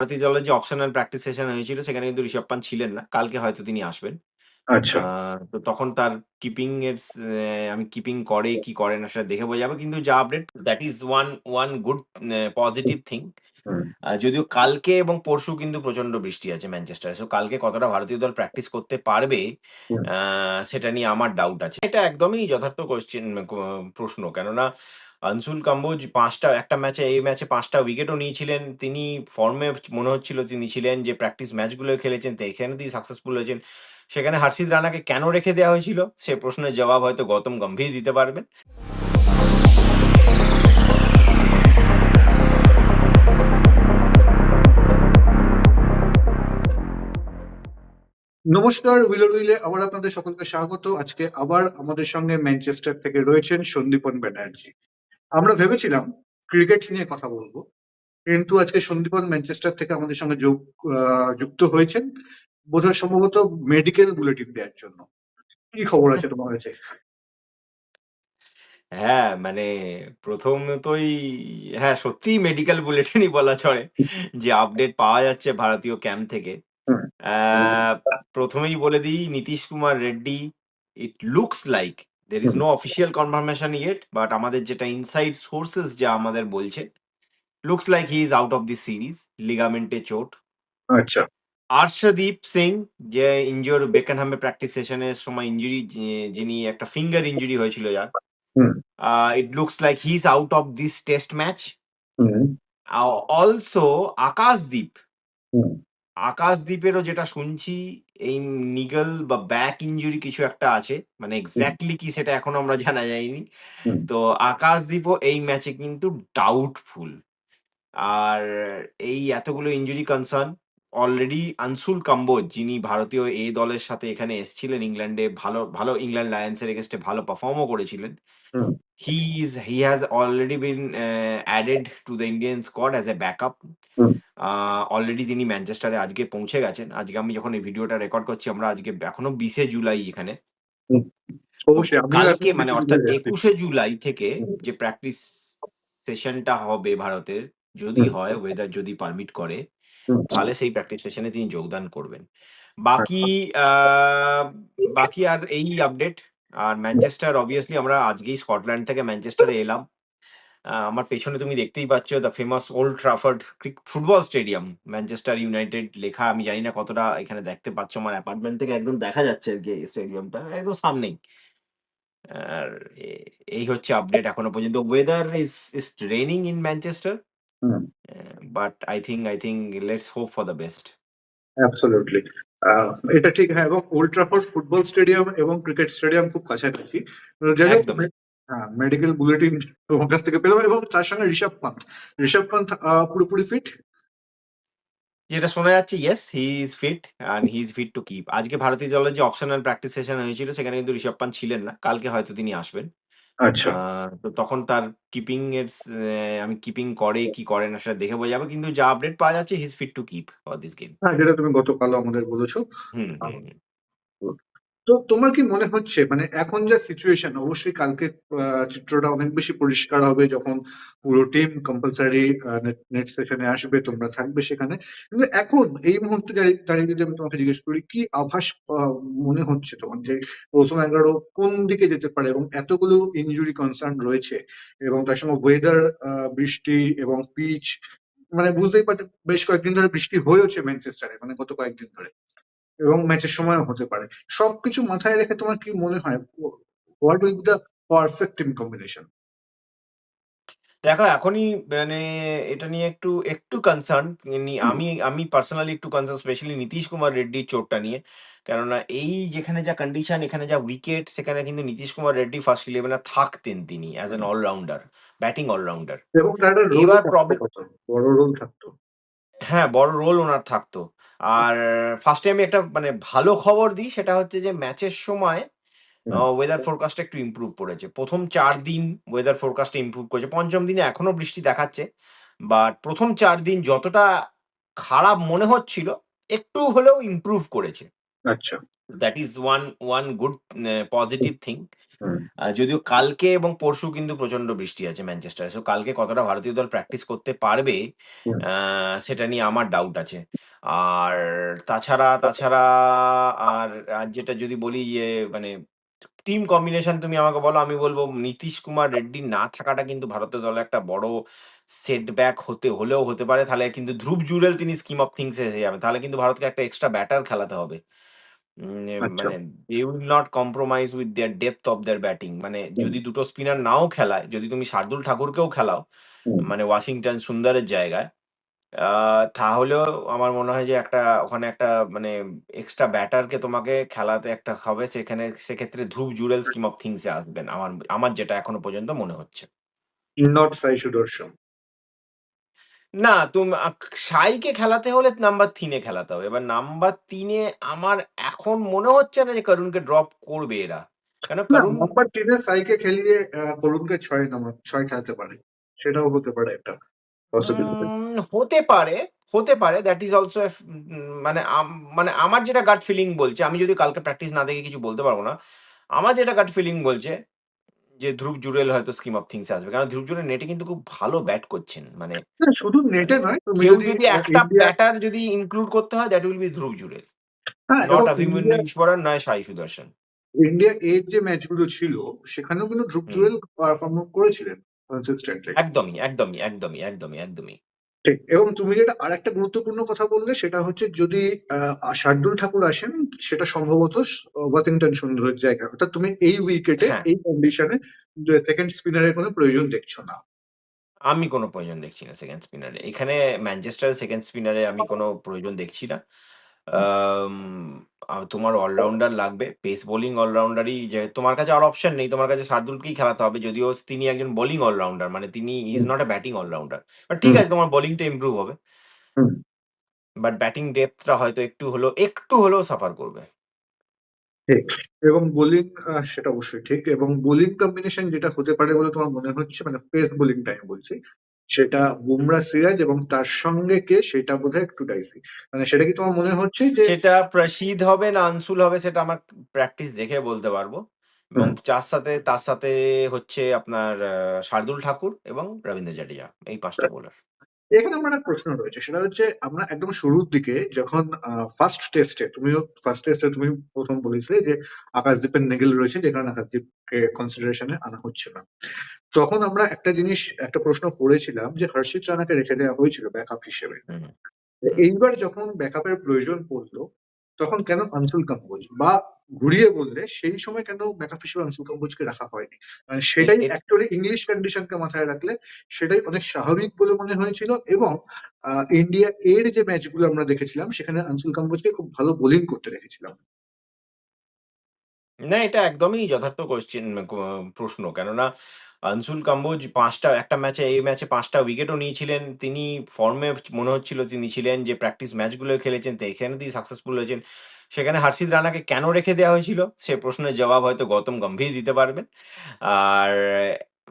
ভারতীয় দলের যে অপশনাল প্র্যাকটিস সেশন হয়েছিল সেখানে কিন্তু ঋষভ পান্ট ছিলেন না। কালকে হয়তো তিনি আসবেন। আচ্ছা। তো তখন তার কিপিং এর স আমি কিপিং করে কি করে না সেটা দেখে বোঝা যাবে। কিন্তু যা update that is one one good positive thing. Hmm. যদিও কালকে এবং পরশু কিন্তু প্রচণ্ড বৃষ্টি আছে ম্যানচেস্টারে। সো কালকে কতটা ভারতীয় দল প্র্যাকটিস করতে পারবে হুম। আ সেটা নিয়ে আমার ডাউট আছে। এটা একদমই যথার্থ কোয়েশ্চেন ক প্রশ্ন। কেননা আনসুল কাম্বোজ পাঁচটা, একটা ম্যাচে, এই ম্যাচে পাঁচটা উইকেটও নিয়েছিলেন। তিনি ফর্মে মনে হচ্ছিল তিনি ছিলেন যে প্র্যাকটিস ম্যাচগুলো খেলেছেন, তো এখানে তিনি সাকসেসফুল হয়েছেন। সেখানে হর্ষিত রানাকে কেন রেখে দেওয়া হয়েছিল? সে প্রশ্নের জবাব হয়তো গৌতম গম্ভীর দিতে পারবেন। নমস্কার হুইল উইলে, আবার আপনাদের সকলকে স্বাগত। আজকে আবার আমাদের সঙ্গে ম্যানচেস্টার থেকে রয়েছেন সন্দীপন ব্যানার্জি। আমরা ভেবেছিলাম ক্রিকেট নিয়ে কথা বলব। কিন্তু আজকে সন্দীপন ম্যানচেস্টার থেকে আমাদের সঙ্গে যোগ যুক্ত হয়েছেন। বোধহয় সম্ভবত মেডিকেল বুলেটিন দেওয়ার জন্য। কি খবর আছে তোমার কাছে? হ্যাঁ, মানে প্রথমতই হ্যাঁ, সত্যিই মেডিকেল বুলেটিনই বলা চলে। যে আপডেট পাওয়া যাচ্ছে ভারতীয় ক্যাম্প থেকে। হুম। অ্যা ১ম এই বলে দিই Nitish Kumar Reddy it looks like is hmm. No official confirmation yet but আমাদের যেটা ইনসাইড সোর্সেস যা আমাদের বলছে, looks like he is out of the series লিগামেন্টে চোট। আচ্ছা। আর্শদীপ সিং যে ইনজুর বেকেনহামে প্র্যাকটিস সেশনের সময় ইনজুরি যি যিনি একটা ফিঙ্গার ইনজুরি হয়েছিল যার। It looks like he is out of this test match. Also Akashdeep. Hmm. আকাশদ্বীপেরও যেটা শুনছি এই নিগল বা ব্যাক ইনজুরি কিছু একটা আছে। মানে হুম। এক্সাক্টলি কি সেটা এখনও আমরা জানা যায়নি। তো আকাশদ্বীপও এই ম্যাচে কিন্তু ডাউটফুল। আর এই এতগুলো injury concern already Anshul Kamboj যিনি ভারতীয় এ দলের সাথে এখানে এসেছিলেন ইংল্যান্ডে ভালো, ভালো ইংল্যান্ড লায়ন্স এর এগেইনস্ট এ ভালো পারফর্ম ও করেছিলেন। হুম। He is he has already been a added to the Indian squad as a backup. Hmm. Uh already তিনি ম্যানচেস্টারে আজকে পৌঁছে গেছেন। আজকে আমি যখন এই ভিডিওটা রেকর্ড করছি আমরা আজকে এখনও ২০ এ জুলাই এখানে। কালকে মানে অর্থাৎ জুলাই আছি। ২১ এ জুলাই থেকে। যে প্র্যাকটিস সেশনটা হবে ভারতের যদি। হয় ওয়েদার যদি পারমিট করে। তাহলে সেই প্র্যাকটিস সেশনে তিনি যোগদান করবেন। বাকি আচ্ছা। বাকি আর এই আপডেট। আর ম্যানচেস্টার অবভিয়াসলি আমরা আজকেই স্কটল্যান্ড থেকে ম্যানচেস্টারে এলাম। আমার পেছনে তুমি দেখতেই পাচ্ছ the famous Old Trafford football stadium Manchester United লেখা আমি জানি না কতটা এখানে দেখতে পাচ্ছ আমার অ্যাপার্টমেন্ট থেকে একদম দেখা যাচ্ছে আরকি এই স্টেডিয়ামটা একদম সামনেই। আর এই হচ্ছে আপডেট এখনও পর্যন্ত। Weather is is raining in Manchester. But I think I think let's hope for the best. Absolutely. এটা ঠিক হ্যাঁ এবং ওল্ড ট্রাফোর্ড ফুটবল স্টেডিয়াম এবং ক্রিকেট স্টেডিয়াম খুব কাছাকাছি। যাই হোক হ্যাঁ, মেডিকেল বুলেটিন তোমার কাছ থেকে পেলাম এবং তার সঙ্গে ঋষভ পান্থ। ঋষভ পান্থ পুরোপুরি ফিট? যেটা শোনা যাচ্ছে yes he is fit and he is fit to keep. আজকে ভারতীয় দলের যে অপশনাল প্র্যাকটিস সেশন হয়েছিল সেখানে কিন্তু ঋষভ পান্ট ছিলেন না। কালকে হয়তো তিনি আসবেন। আচ্ছা। তো তখন তার কিপিং এর স অ্যা আমি কিপিং করে কি করে না সেটা দেখে বোঝাবো যাবে। কিন্তু যা আপডেট পাওয়া যাচ্ছে he is fit to keep for this game. হ্যাঁ, যেটা তুমি গতকাল আমাদের বলেছ হুম, আ হুম। তো তোমার কি মনে হচ্ছে মানে এখন যা সিচুয়েশন অবশ্যই কালকে চিত্রটা অনেক বেশি পরিষ্কার হবে যখন পুরো টিম কম্পালসরি নেট সেশনে আসবে, তোমরা থাকবে সেখানে। কিন্তু এখন, এই মুহূর্তে দাঁড়িয়ে যদি আমি তোমাকে জিজ্ঞেস করি, কি আভাস মনে হচ্ছে তোমার যে ১ম ১১ কোন দিকে যেতে পারে এবং এতগুলো ইনজুরি কনসার্ন রয়েছে এবং তার সঙ্গে ওয়েদার বৃষ্টি এবং পিচ মানে বুঝতেই পারছেন বেশ কয়েকদিন ধরে বৃষ্টি হয়েওছে ম্যানচেস্টারে মানে গত কয়েকদিন ধরে। এবং ম্যাচের সময়ও হতে পারে। সবকিছু মাথায় রেখে তোমার কি মনে হয় what will be the perfect team combination? দেখো এখনই মানে এটা নিয়ে একটু, একটু কনসার্ন আমি আমি পার্সোনালি একটু কনসার্ন স্পেশালি নীতিশ কুমার রেড্ডির চোটটা নিয়ে। কেননা এই যেখানে যা কন্ডিশন এখানে যা উইকেট সেখানে কিন্তু নীতিশ কুমার রেড্ডি ফার্স্ট ইলেভেন এ থাকতেন তিনি as an allrounder, batting allrounder. এবার প্রবলেম বড় রোল থাকতো। হ্যাঁ, বড় রোল ওনার থাকতো। আর ফার্স্টে আমি একটা মানে ভালো খবর দিই সেটা হচ্ছে যে ম্যাচের সময় ওয়েদার ফোরকাস্ট একটু ইম্প্রুভ করেছে। ১ম ৪ দিন ওয়েদার ফোরকাস্ট ইম্প্রুভ করেছে। পঞ্চম দিনে এখনও বৃষ্টি দেখাচ্ছে। বাট ১ম ৪ দিন যতটা খারাপ মনে হচ্ছিল একটু হলেও ইম্প্রুভ করেছে। আচ্ছা। That is one one good positive thing. যদিও কালকে এবং পরশু কিন্তু প্রচণ্ড বৃষ্টি আছে ম্যানচেস্টারে সো কালকে কতটা ভারতীয় দল প্র্যাকটিস করতে পারবে সেটা নিয়ে আমার ডাউট আছে। আর তাছাড়া তাছাড়া আর যেটা যদি বলি যে মানে টিম কম্বিনেশন তুমি আমাকে বলো আমি বলব নীতিশ কুমার রেড্ডি না থাকাটা কিন্তু ভারতীয় দলে একটা বড় সেটব্যাক হতে হলেও হতে পারে। তাহলে কিন্তু ধ্রুব জুরেল তিনি স্কিম অফ থিংস এসে যাবে তাহলে কিন্তু ভারতকে একটা এক্সট্রা ব্যাটার খেলাতে হবে। উম, এ আচ্ছা। মানে they will not compromise with their depth of their batting মানে হুম। যদি দুটো স্পিনার নাও খেলায় যদি তুমি শার্দুল ঠাকুরকেও খেলাও হুম। মানে ওয়াশিংটন সুন্দরের জায়গায় আহ, তাহলেও আমার মনে হয় যে একটা ওখানে একটা মানে এক্সট্রা ব্যাটারকে তোমাকে খেলাতে একটা হবে সেখানে সেক্ষেত্রে ধ্রুব জুরেল স্কিম অফ থিংসে আসবেন আমার আমার যেটা এখনও পর্যন্ত মনে হচ্ছে নট সাই সুদর্শন না তুমি সাইকে খেলাতে হলে নাম্বার তিনে খেলাতে হবে। এবার নাম্বার তিনে আমার এখন মনে হচ্ছে না যে করুণকে ড্রপ করবে এরা। কেন? না করুণ নাম্বার টেনে সাইকে খেলিয়ে আহ, করুণকে ছয় নাম্বার ছয় খেলতে পারে। সেটাও হতে পারে একটা পসিবিলিটি উম, হতে পারে হতে পারে। দ্যাট ইজ অলসো মানে আম- মানে আমার যেটা গাট ফিলিং বলছে আমি যদি কালকে প্র্যাকটিস না দেখে কিছু বলতে পারব না আমার যেটা গাট ফিলিং বলছে যে ধ্রুব জুড়েল হয়তো স্কিম অফ থিংস আসবে। কারণ ধ্রুব জুড়েল নেটে কিন্তু খুব ভালো ব্যাট করছেন মানে শুধু নেটে নয় কেউ যদি একটা ব্যাটার যদি ইনক্লুড করতে হয় that will be Dhruv Jurel. হ্যাঁ নট অভিমন্যু ঈশ্বরন নয় সাই সুদর্শন ইন্ডিয়া এর যে ম্যাচগুলো ছিল সেখানেও কিন্তু ধ্রুব জুড়েল পারফর্ম করেছিলেন কনসিস্টেন্টলি একদমই একদমই একদমই একদমই একদমই। ঠিক এবং তুমি যেটা আর একটা গুরুত্বপূর্ণ কথা বললে সেটা হচ্ছে যদি শার্দুল ঠাকুর আসেন সেটা সম্ভবত ওয়াশিংটন সুন্দরের জায়গা। অর্থাৎ তুমি এই উইকেটে হ্যাঁ। এই কন্ডিশনে সেকেন্ড স্পিনারের কোনো প্রয়োজন দেখছ না। আমি কোনো প্রয়োজন দেখছি না সেকেন্ড স্পিনারে এখানে ম্যানচেস্টার সেকেন্ড স্পিনারে আমি কোনো প্রয়োজন দেখছি না। আম, তোমার অলরাউন্ডার লাগবে। পেস বোলিং অলরাউন্ডারই যে তোমার কাছে আর অপশন নেই। তোমার কাছে শার্দুলকেই খেলাতে হবে। যদিও তিনি একজন বোলিং অলরাউন্ডার মানে তিনি is not a batting allrounder but ঠিক হুম। আছে তোমার বোলিংটা ইমপ্রুভ হবে। হুম। বাট ব্যাটিং ডেপথটা হয়তো একটু হলেও একটু হলেও সাফার করবে। ঠিক। এবং বোলিং সেটা অবশ্যই ঠিক। এবং বোলিং কম্বিনেশন যেটা হতে পারে বলে তোমার মনে হচ্ছে মানে পেস বোলিং টাইম বলছি সেটা বুমরা সিরাজ এবং তার সঙ্গে কে সেটা বোধহয় একটু ডাইসি মানে সেটা কি তোমার মনে হচ্ছে যে সেটা প্রসিদ হবে না আনসুল হবে সেটা আমার প্র্যাকটিস দেখে বলতে পারব। এবং যার সাথে তার সাথে হচ্ছে আপনার শার্দুল ঠাকুর এবং রবীন্দ্র জাডেজা এই পাঁচটা বোলার এখানে আমার একটা প্রশ্ন রয়েছে। সেটা হচ্ছে আমরা একদম শুরুর দিকে যখন ফার্স্ট টেস্টে তুমিও ফার্স্ট টেস্টে তুমি প্রথম বলেছিলে যে আকাশদীপের নেগেল রয়েছে যে কারণে আকাশদীপকে কনসিডারেশনে আনা হচ্ছে না তখন আমরা একটা জিনিস একটা প্রশ্ন করেছিলাম যে হর্ষিত রানাকে রেখে দেওয়া হয়েছিল ব্যাকআপ হিসেবে। এইবার যখন ব্যাকআপের প্রয়োজন পড়ল তখন কেন আনসুল কাম্বোজ বা ঘুরিয়ে বললে সেই সময় কেন ব্যাকআপ হিসেবে আনসুল কাম্বোজকে রাখা হয়নি? সেটাই অ্যাকচুয়ালি ইংলিশ কন্ডিশনকে মাথায় রাখলে সেটাই অনেক স্বাভাবিক বলে মনে হয়েছিল এবং ইন্ডিয়া এর যে ম্যাচগুলো আমরা দেখেছিলাম সেখানে আনসুল কাম্বোজকে খুব ভালো বোলিং করতে দেখেছিলাম। না এটা একদমই যথার্থ কোশ্চেন প্রশ্ন। কেননা আনসুল কাম্বোজ পাঁচটা একটা ম্যাচে এই ম্যাচে পাঁচটা উইকেটও নিয়েছিলেন। তিনি ফর্মে মনে হচ্ছিল তিনি ছিলেন যে প্র্যাকটিস ম্যাচগুলো খেলেছেন তো এখানে তিনি সাকসেসফুল হয়েছেন। সেখানে হর্ষিত রানাকে কেন রেখে দেওয়া হয়েছিল? সে প্রশ্নের জবাব হয়তো গৌতম গম্ভীর দিতে পারবেন। আর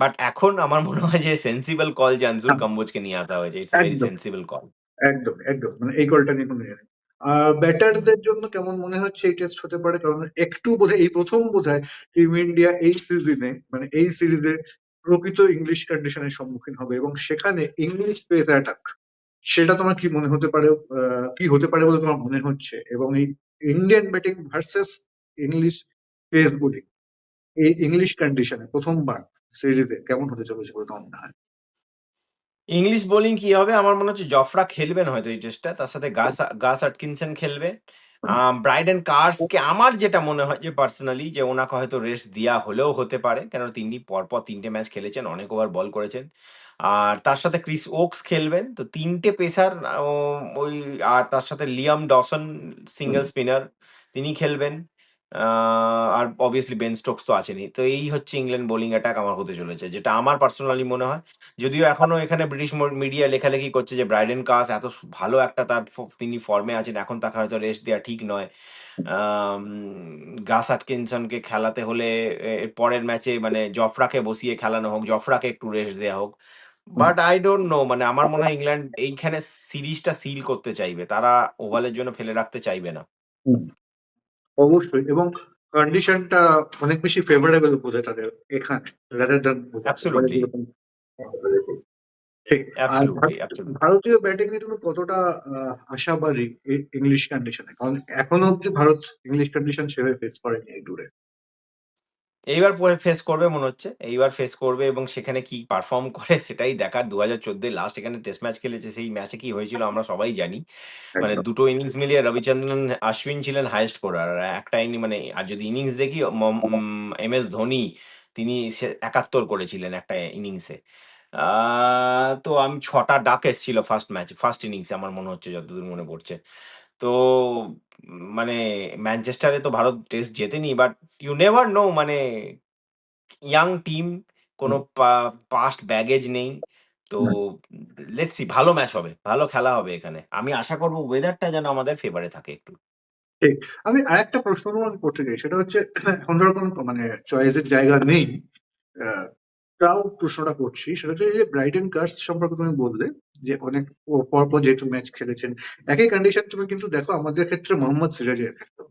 বাট এখন আমার মনে হয় যে সেন্সিবল কল যে আনসুল কাম্বোজকে নিয়ে আসা হয়েছে ইটস ভেরি সেন্সিবল কল একদম একদম। মানে এই কলটা নিয়ে কোনো ইয়ে ব্যাটারদের জন্য কেমন মনে হচ্ছে এই টেস্ট হতে পারে? কারণ একটু বোধহয় এই প্রথম বোধহয় টিম ইন্ডিয়া এই সিজনে মানে এই সিরিজে প্রকৃত ইংলিশ কন্ডিশনের সম্মুখীন হবে এবং সেখানে ইংলিশ পেস অ্যাটাক সেটা তোমার কি মনে হতে পারে কি হতে পারে বলে তোমার মনে হচ্ছে? এবং এই Indian batting versus English pace bowling এই ইংলিশ কন্ডিশনে প্রথমবার সিরিজে কেমন হতে চলেছে বলে তোমার মনে হয়? ইংলিশ বোলিং কি হবে? আমার মনে হচ্ছে জফরা খেলবেন হয়তো এই টেস্টটা তার সাথে গাস গাস আটকিনসন খেলবে। ব্রাইডেন কার্সকে আমার যেটা মনে হয় যে পার্সোনালি যে ওনাকে হয়তো রেস্ট দেওয়া হলেও হতে পারে কেন তিনি পরপর তিনটে ম্যাচ খেলেছেন অনেক ওভার বল করেছেন। আর তার সাথে ক্রিস ওকস খেলবেন তো তিনটে পেসার ওই আর তার সাথে লিয়াম ডসন সিঙ্গেল স্পিনার তিনি খেলবেন। আর অবভিয়াসলি বেন স্টোকস তো আছেনই। তো এই হচ্ছে ইংল্যান্ড বোলিং অ্যাটাক আমার হতে চলেছে, যেটা আমার পার্সোনালি মনে হয়। যদিও এখনও এখানে ব্রিটিশ মিডিয়া লেখালেখি করছে যে ব্রাইডেন কাস এত ভালো একটা তার তিনি ফর্মে আছেন, এখন তাকে হয়তো রেস্ট দেওয়া ঠিক নয়। গাস আটকিনসনকে খেলাতে হলে পরের ম্যাচে মানে জফরাকে বসিয়ে খেলানো হোক জফরাকে একটু রেস্ট দেওয়া হোক। বাট আই ডোন্ট নো মানে আমার মনে হয় ইংল্যান্ড এইখানে সিরিজটা সিল করতে চাইবে। তারা ওভালের জন্য ফেলে রাখতে চাইবে না। অবশ্যই এবং কন্ডিশনটা অনেক বেশি ফেভারেবল বোধে তাদের এখানে রাদার দ্যান. ঠিক ভারতীয় ব্যাটিং এর জন্য কতটা আহ, আশাবাদী ইংলিশ কন্ডিশনে কারণ এখনও অব্দি ভারত ইংলিশ কন্ডিশন সেভাবে ফেস করেনি এই দূরে এইবার পরে ফেস করবে মনে হচ্ছে। এইবার ফেস করবে এবং সেখানে কি পারফর্ম করে সেটাই দেখার। দু হাজার চোদ্দোয় লাস্ট এখানে টেস্ট ম্যাচ খেলেছে সেই ম্যাচে কি হয়েছিল আমরা সবাই জানি। মানে দুটো ইনিংস মিলিয়ে রবিচন্দ্রন অশ্বিন ছিলেন হাইয়েস্ট স্কোরার আর একটা ইনি মানে আর যদি ইনিংস দেখি এম এস ধোনি তিনি একাত্তর করেছিলেন একটা ইনিংসে তো আমি ছটা ডাক এসেছিল ফার্স্ট ম্যাচ ফার্স্ট ইনিংসে আমার মনে হচ্ছে যতদূর মনে পড়ছে। তো মানে ম্যানচেস্টারে তো ভারত টেস্ট জেতেনি বাট ইউ নেভার নো মানে ইয়াং টিম কোনো পাস্ট ব্যাগেজ নেই। তো লেটস সি ভালো ম্যাচ হবে ভালো খেলা হবে এখানে। আমি আশা করব ওয়েদারটা যেন আমাদের ফেভারে থাকে একটু। আমি আরেকটা প্রশ্ন তোমাকে করতে চাই সেটা হচ্ছে এখন ধরো কোনো মানে চয়েসের জায়গা নেই আহ, প্রশ্নটা করছি সেটা হচ্ছে যে ব্রাইটন কার্স সম্পর্কে তুমি বললে যে অনেক প- পরপর যেহেতু ম্যাচ খেলেছেন একই কন্ডিশন তুমি কিন্তু দেখো আমাদের ক্ষেত্রে মোহাম্মদ সিরাজের ক্ষেত্রে।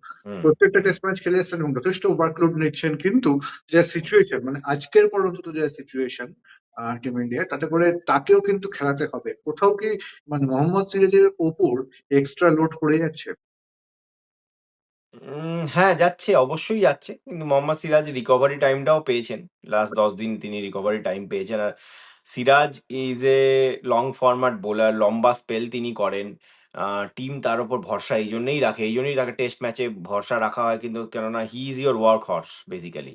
প্রত্যেকটা টেস্ট ম্যাচ খেলে এসেছেন এবং যথেষ্ট ওয়ার্কলোড নিচ্ছেন কিন্তু যা সিচুয়েশন মানে আজকের পর্যন্ত যা সিচুয়েশন টিম ইন্ডিয়া তাতে করে তাকেও কিন্তু খেলাতে হবে। কোথাও কি মানে মোহাম্মদ সিরাজের ওপর এক্সট্রা লোড পড়ে যাচ্ছে? উম, হ্যাঁ যাচ্ছে অবশ্যই যাচ্ছে। কিন্তু মোহাম্মদ সিরাজ রিকভারি টাইমটাও পেয়েছেন। লাস্ট দশ দিন তিনি রিকভারি টাইম পেয়েছেন। আর Siraj is a long format bowler লম্বা স্পেল তিনি করেন। টিম তার উপর ভরসা এই জন্যই রাখে। এই জন্যই তাকে টেস্ট ম্যাচে ভরসা রাখা হয়। কিন্তু কেননা he is your work horse basically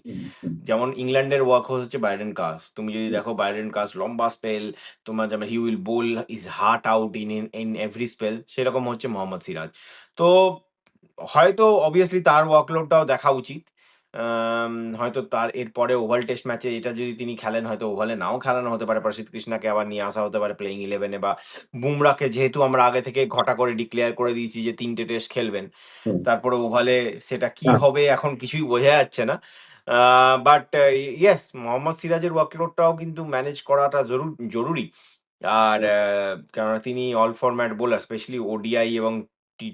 যেমন ইংল্যান্ডের ওয়ার্ক হর্স হচ্ছে বাইরেন কাস তুমি যদি দেখো বাইরেন কাস লম্বা স্পেল তোমার যেমন he will bowl is heart out in in every spell সেরকম হচ্ছে মোহাম্মদ সিরাজ। তো হয়তো অবভিয়াসলি তার ওয়ার্কলোডটাও দেখা উচিত। হয়তো তার এরপরে ওভাল টেস্ট ম্যাচে এটা যদি তিনি খেলেন হয়তো ওভালে নাও খেলানো হতে পারে। প্রসিদ্ধ কৃষ্ণাকে আবার নিয়ে আসা হতে পারে প্লেইং ইলেভেনে বা বুমরাকে যেহেতু আমরা আগে থেকে ঘটা করে ডিক্লেয়ার করে দিয়েছি যে তিনটে টেস্ট খেলবেন তারপরে ওভালে সেটা কি হ্যাঁ। হবে এখন কিছুই বোঝা যাচ্ছে না। বাট ইয়েস মোহাম্মদ সিরাজের ওয়ার্কলোডটাও কিন্তু ম্যানেজ করাটা জরুর জরুরি। আর কেননা তিনি all format bowler specially ODI এবং টি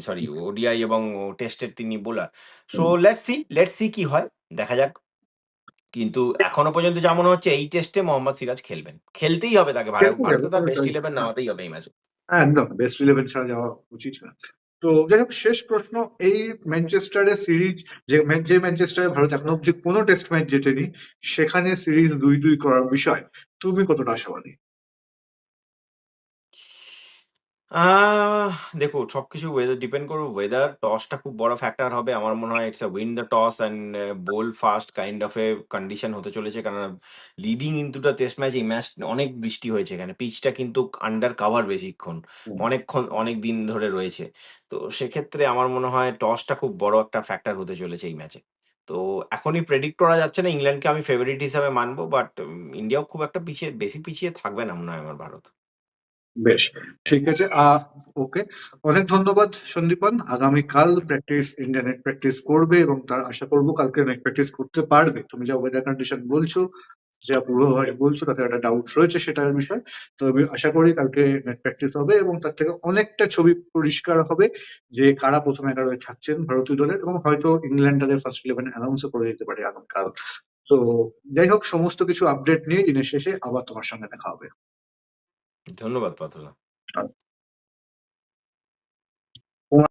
সরি ওডিআই এবং টেস্টের তিনি bowler. So let's see let's see কি হয় দেখা যাক। কিন্তু এখনও পর্যন্ত যা মনে হচ্ছে এই টেস্টে মোহাম্মদ সিরাজ খেলবেন। খেলতেই হবে তাকে ভারত তার বেস্ট ইলেভেন নামাতেই হবে এই ম্যাচে। হ্যাঁ, একদম বেস্ট ইলেভেন ছাড়া যাওয়া উচিত না। তো যাই হোক শেষ প্রশ্ন এই ম্যানচেস্টারের সিরিজ যে যে ম্যানচেস্টারে ভারত এখন অব্দি কোনো টেস্ট ম্যাচ জেতেনি সেখানে সিরিজ দুই দুই করার বিষয়। তুমি কতটা আশাবাদী? আহ দেখো সবকিছু ওয়েদার ডিপেন্ড করবে ওয়েদার টসটা খুব বড় ফ্যাক্টর হবে। আমার মনে হয় it's a win the toss and bowl fast kind of a condition হতে চলেছে। কারণ leading into the test match এই ম্যাচ অনেক বৃষ্টি হয়েছে এখানে। পিচটা কিন্তু আন্ডার কাভার বেশিক্ষণ। হুম। অনেকক্ষণ অনেক দিন ধরে রয়েছে। তো সেক্ষেত্রে আমার মনে হয় টসটা খুব বড় একটা ফ্যাক্টর হতে চলেছে এই ম্যাচে তো এখনই প্রেডিক্ট করা যাচ্ছে না। ইংল্যান্ডকে আমি ফেভারিট হিসাবে মানবো বাট ইন্ডিয়াও খুব একটা পিছিয়ে বেশি পিছিয়ে থাকবে না মনে হয় আমার ভারত। বেশ, ঠিক আছে ওকে। অনেক ধন্যবাদ, সন্দীপন। আগামীকাল প্র্যাকটিস ইন্ডিয়া নেট প্র্যাকটিস করবে এবং তার আশা করব কালকে নেট প্র্যাকটিস করতে পারবে। তুমি যা ওয়েদার কন্ডিশন বলছো, যা পূর্বাভাস বলছো, তাতে একটা ডাউট রয়েছে সেটার বিষয়। তো আমি আশা করি কালকে নেট প্র্যাকটিস হবে এবং তার থেকে অনেকটা ছবি পরিষ্কার হবে যে কারা প্রথম এগারোয় থাকছেন ভারতীয় দলের এবং হয়তো ইংল্যান্ড তাদের ফার্স্ট ইলেভেন অ্যানাউন্সও করে দিতে পারে আগামীকাল। তো যাই হোক, সমস্ত কিছু আপডেট নিয়ে দিনের শেষে আবার তোমার সঙ্গে দেখা হবে। ধন্যবাদ পাতলা